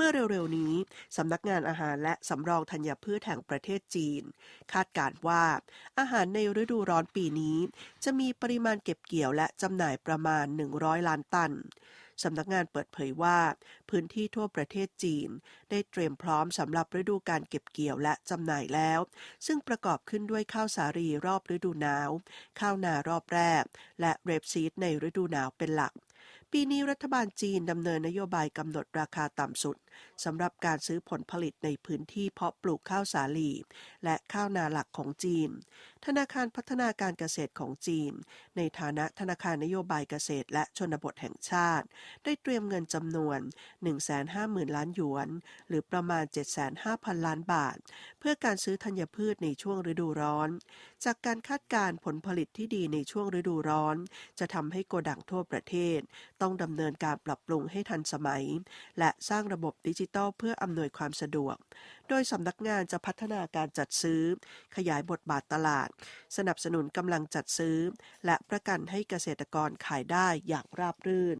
เมื่อเร็วๆนี้สำนักงานอาหารและสำรองธัญพืชแห่งประเทศจีน คาดการณ์ว่า อาหารในฤดูร้อนปีนี้ จะมีปริมาณเก็บเกี่ยวและจำหน่ายประมาณ 100 ล้านตันสำนักงานเปิดเผยว่า พื้นที่ทั่วประเทศจีน ได้เตรียมพร้อมสำหรับฤดูการเก็บเกี่ยวและจำหน่ายแล้ว ซึ่งประกอบขึ้นด้วยข้าวสาลีรอบฤดูหนาว ข้าวนารอบแรก และเรปซีดในฤดูหนาวเป็นหลัก ปีนี้รัฐบาลจีนดำเนินนโยบายกำหนดราคาต่ำสุดสำหรับการซื้อผลผลิตในพื้นที่เพาะปลูกข้าวสาลี และข้าวนาหลักของจีน ธนาคารพัฒนาการเกษตรของจีน ในฐานะธนาคารนโยบายเกษตรและชนบทแห่งชาติ ได้เตรียมเงินจำนวน 150,000 ล้านหยวน หรือประมาณ 75,000 ล้านบาท เพื่อการซื้อธัญพืชในช่วงฤดูร้อน จากการคาดการณ์ผลผลิตที่ดีในช่วงฤดูร้อน จะทำให้โกดังทั่วประเทศต้องดำเนินการปรับปรุงให้ทันสมัย และสร้างระบบดิจิทัลเพื่ออำนวยความสะดวก โดยสำนักงานจะพัฒนาการจัดซื้อ ขยายบทบาทตลาด สนับสนุนกำลังจัดซื้อ และประกันให้เกษตรกรขายได้อย่างราบรื่น